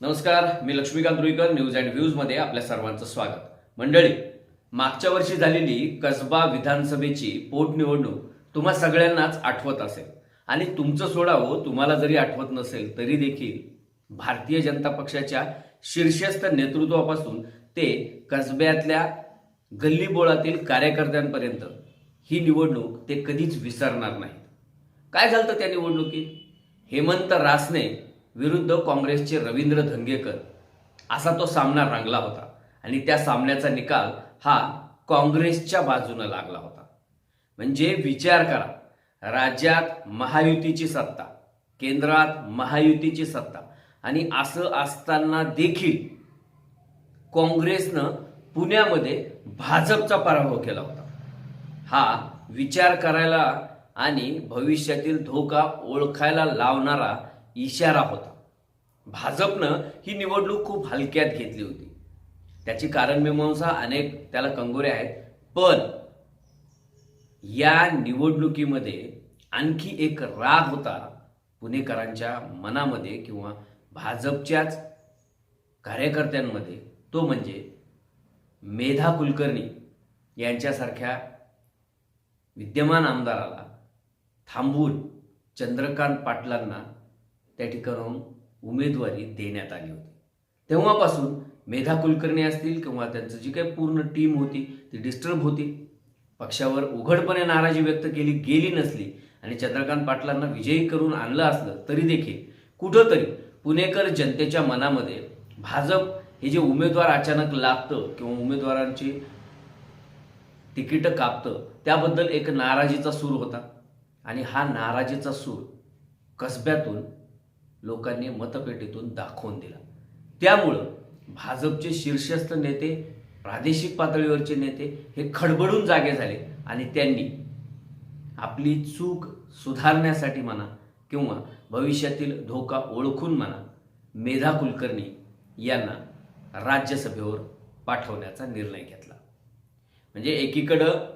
नमस्कार मी Laxmikant Ruikar news and व्ह्यूजमध्ये आपल्या सर्वांचं स्वागत. मंडळी मागच्या वर्षी झालेली कसबा विधानसभेची पोटनिवडणूक तुम्हा सगळ्यांनाच आठवत असेल. आणि तुमचं सोडावं तुम्हाला जरी आठवत नसेल तरी देखील भारतीय जनता पक्षाच्या शीर्षस्थ नेतृत्वापासून ते कसब्यातल्या गल्लीबोळातील कार्यकर्त्यांपर्यंत ही निवडणूक ते कधीच विसरणार नाहीत. काय झालं त्या निवडणुकीत? हेमंत रासने विरुद्ध काँग्रेसचे रवींद्र धंगेकर. असा तो सामना रंगला होता आणि त्या सामन्याचा निकाल हा काँग्रेसच्या बाजूनं लागला होता. म्हणजे विचार करा राज्यात महायुतीची सत्ता केंद्रात महायुतीची सत्ता आणि असं असताना देखील काँग्रेसनं पुण्यामध्ये भाजपचा पराभव केला होता. हा विचार करायला आणि भविष्यातील धोका ओळखायला लावणारा इशारा होता. भाजपनं ही निवडणूक खूप हलक्यात घेतली होती. त्याची कारणमीमांसा अनेक त्याला कंगोरे आहेत. पण या निवडणुकीमध्ये आणखी एक राग होता पुणेकरांच्या मनामध्ये किंवा भाजपच्याच कार्यकर्त्यांमध्ये. तो म्हणजे मेधा कुलकर्णी यांच्यासारख्या विद्यमान आमदाराला थांबून चंद्रकांत पाटलांना त्या ठिकाणाहून उमेदवारी देण्यात आली होती. तेव्हापासून मेधा कुलकर्णी असतील किंवा त्यांचं जी काही पूर्ण टीम होती ती डिस्टर्ब होती. पक्षावर उघडपणे नाराजी व्यक्त केली गेली नसली आणि चंद्रकांत पाटलांना विजयी करून आणलं असलं तरी देखील कुठंतरी पुणेकर जनतेच्या मनामध्ये भाजप हे जे उमेदवार अचानक लागतं किंवा उमेदवारांची तिकीटं कापतं त्याबद्दल एक नाराजीचा सूर होता. आणि हा नाराजीचा सूर कसब्यातून लोकांनी मतपेटीतून दाखवून दिला. त्यामुळं भाजपचे शीर्षस्थ नेते प्रादेशिक पातळीवरचे नेते हे खडबडून जागे झाले आणि त्यांनी आपली चूक सुधारण्यासाठी म्हणा किंवा भविष्यातील धोका ओळखून म्हणा मेधा कुलकर्णी यांना राज्यसभेवर पाठवण्याचा निर्णय घेतला. म्हणजे एकीकडं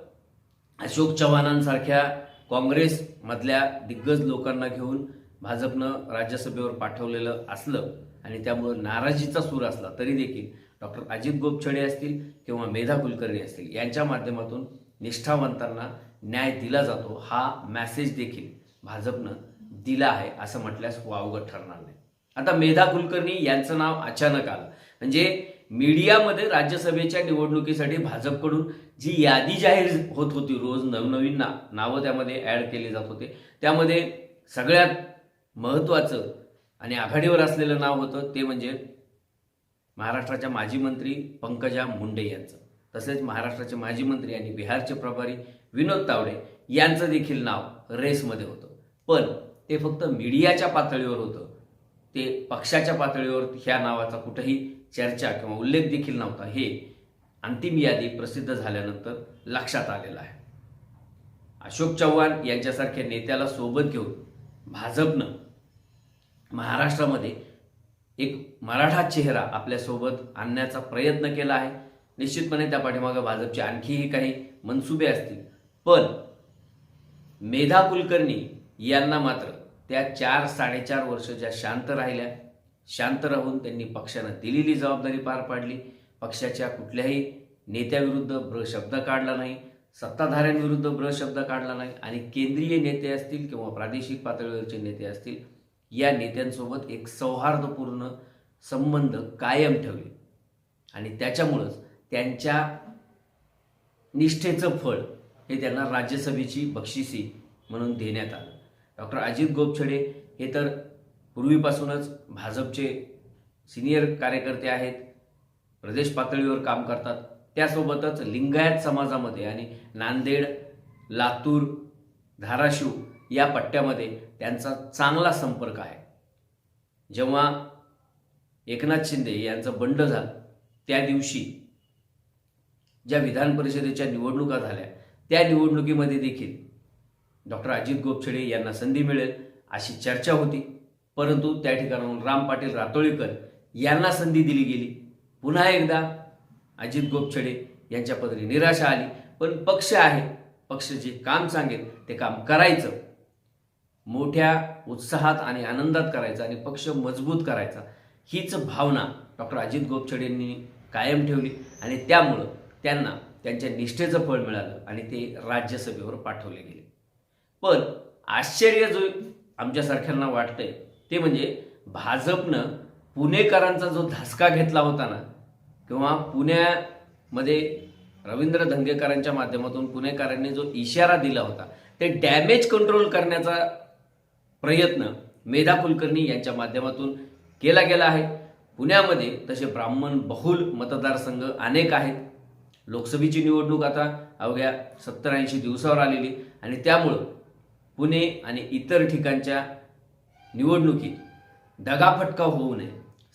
अशोक चव्हाणांसारख्या काँग्रेसमधल्या दिग्गज लोकांना घेऊन भाजपनं राज्यसभेवर पाठवलेलं असलं आणि त्यामुळं नाराजीचा सूर असला तरी देखील डॉक्टर अजित गोपछडे असतील किंवा मेधा कुलकर्णी असतील यांच्या माध्यमातून निष्ठावंतांना न्याय दिला जातो हा मॅसेज देखील भाजपनं दिला आहे असं म्हटल्यास हो वावगं ठरणार नाही. आता मेधा कुलकर्णी यांचं नाव अचानक आलं. म्हणजे मीडियामध्ये राज्यसभेच्या निवडणुकीसाठी भाजपकडून जी यादी जाहीर होत होती रोज नवनवीन ना नावं त्यामध्ये ॲड केले जात होते. त्यामध्ये सगळ्यात महत्त्वाचं आणि आघाडीवर असलेलं नाव होतं ते म्हणजे महाराष्ट्राच्या माजी मंत्री पंकजा मुंडे यांचं. तसेच महाराष्ट्राचे माजी मंत्री आणि बिहारचे प्रभारी विनोद तावडे यांचं देखील नाव रेसमध्ये होतं. पण ते फक्त मीडियाच्या पातळीवर होतं. ते पक्षाच्या पातळीवर ह्या नावाचा कुठेही चर्चा किंवा उल्लेख देखील नव्हता. हे अंतिम यादी प्रसिद्ध झाल्यानंतर लक्षात आलेलं आहे. अशोक चव्हाण यांच्यासारख्या नेत्याला सोबत घेऊन भाजपनं महाराष्ट्रामध्ये एक मराठा चेहरा आपल्यासोबत आणण्याचा प्रयत्न केला आहे. निश्चितपणे त्या पाठीमागं भाजपचे आणखीही काही मनसुबे असतील. पण मेधा कुलकर्णी यांना मात्र त्या चार साडेचार वर्ष ज्या शांत राहिल्या. शांत राहून त्यांनी पक्षानं दिलेली जबाबदारी पार पाडली. पक्षाच्या कुठल्याही नेत्याविरुद्ध ब्र शब्द काढला नाही. सत्ताधाऱ्यांविरुद्ध ब्र शब्द काढला नाही आणि केंद्रीय नेते असतील किंवा प्रादेशिक पातळीवरचे नेते असतील या नेत्यांसोबत एक सौहार्दपूर्ण संबंध कायम ठेवले. आणि त्याच्यामुळंच त्यांच्या निष्ठेचं फळ हे त्यांना राज्यसभेची बक्षिसी म्हणून देण्यात आलं. डॉक्टर अजित गोपछडे हे तर पूर्वीपासूनच भाजपचे सिनियर कार्यकर्ते आहेत प्रदेश पातळीवर काम करतात. त्यासोबतच लिंगायत समाजामध्ये आणि नांदेड लातूर धाराशिव या पट्ट्यामध्ये त्यांचा चांगला संपर्क आहे. जेव्हा एकनाथ शिंदे यांचं बंड झालं त्या दिवशी ज्या विधान परिषदेच्या निवडणुका झाल्या त्या निवडणुकीमध्ये देखील डॉक्टर अजित गोपछडे यांना संधी मिळेल अशी चर्चा होती. परंतु त्या ठिकाणाहून राम पाटील रातोळीकर यांना संधी दिली गेली. पुन्हा एकदा अजित गोपछडे यांच्या पदरी निराशा आली. पण पक्ष आहे. पक्ष जे काम सांगेल ते काम करायचं. मोठ्या उत्साहात आणि आनंदात करायचं आणि पक्ष मजबूत करायचा. हीच भावना डॉक्टर अजित गोपछडेंनी कायम ठेवली आणि त्यामुळं त्यांना त्यांच्या निष्ठेचं फळ मिळालं आणि ते राज्यसभेवर पाठवले गेले. पण आश्चर्य जो आमच्यासारख्यांना वाटतंय ते म्हणजे भाजपनं पुणेकरांचा जो धसका घेतला होता ना किंवा पुण्यामध्ये रवींद्र धंगेकरांच्या माध्यमातून पुणेकरांनी जो इशारा दिला होता ते डॅमेज कंट्रोल करण्याचा प्रयत्न मेधा कुलकर्णी यांच्या माध्यमातून केला गेला आहे. पुण्यामध्ये तसे ब्राह्मण बहुल मतदारसंघ अनेक आहेत. लोकसभेची निवडणूक आता अवघ्या सत्तर ऐंशी दिवसावर आलेली आणि त्यामुळं पुणे आणि इतर ठिकाणच्या निवडणुकीत दगाफटका होऊ नये.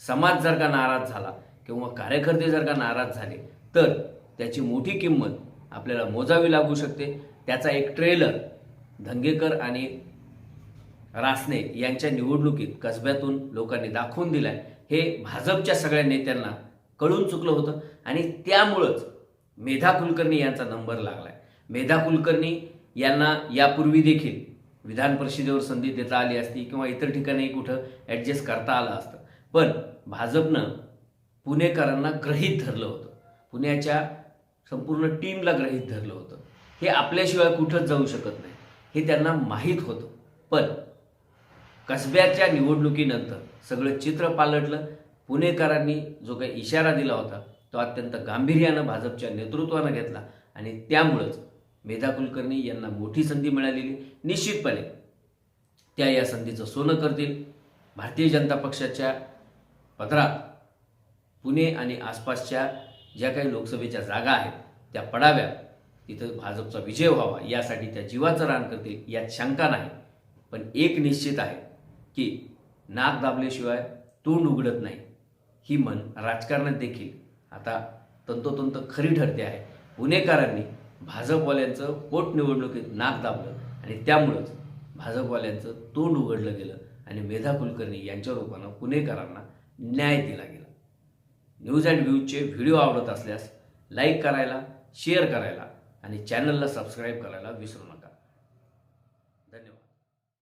समाज जर का नाराज झाला किंवा कार्यकर्ते जर का नाराज झाले तर त्याची मोठी किंमत आपल्याला मोजावी लागू शकते. त्याचा एक ट्रेलर धंगेकर आणि रासने यांच्या निवडणुकीत कसब्यातून लोकांनी दाखवून दिलाय. हे भाजपच्या सगळ्या नेत्यांना कळून चुकलं होतं आणि त्यामुळंच मेधा कुलकर्णी यांचा नंबर लागलाय. मेधा कुलकर्णी यांना यापूर्वी देखील विधान परिषदेवर संधी देता आली असती किंवा इतर ठिकाणी कुठं ॲडजस्ट करता आलं असतं. पण भाजपनं पुणेकरांना ग्रहित धरलं होतं. पुण्याच्या संपूर्ण टीमला ग्रहित धरलं होतं. हे आपल्याशिवाय कुठंच जाऊ शकत नाही. हे त्यांना माहीत होतं. पण कसब्याच्या निवडणुकीनंतर सगळं चित्र पालटलं. पुणेकरांनी जो काही इशारा दिला होता तो अत्यंत गांभीर्यानं भाजपच्या नेतृत्वानं घेतला आणि त्यामुळंच मेधा कुलकर्णी यांना मोठी संधी मिळालेली. निश्चितपणे त्या या संधीचं सोनं करतील. भारतीय जनता पक्षाच्या पदरात पुणे आणि आसपासच्या ज्या काही लोकसभेच्या जागा आहेत त्या पडाव्या तिथं भाजपचा विजय व्हावा यासाठी त्या जीवाचं रान करतील यात शंका नाही. पण एक निश्चित आहे की नाक दाबल्याशिवाय तोंड उघडत नाही. ही मन राजकारणात देखील आता तंतोतंत खरी ठरते आहे. पुणेकरांनी भाजपवाल्यांचं पोटनिवडणुकीत नाक दाबलं आणि त्यामुळंच भाजपवाल्यांचं तोंड उघडलं गेलं आणि मेधा कुलकर्णी यांच्या रूपानं पुणेकरांना न्याय दिला गेला. न्यूज अँड व्ह्यूजचे व्हिडिओ आवडत असल्यास लाईक करायला शेअर करायला आणि चॅनलला सबस्क्राईब करायला विसरू नका.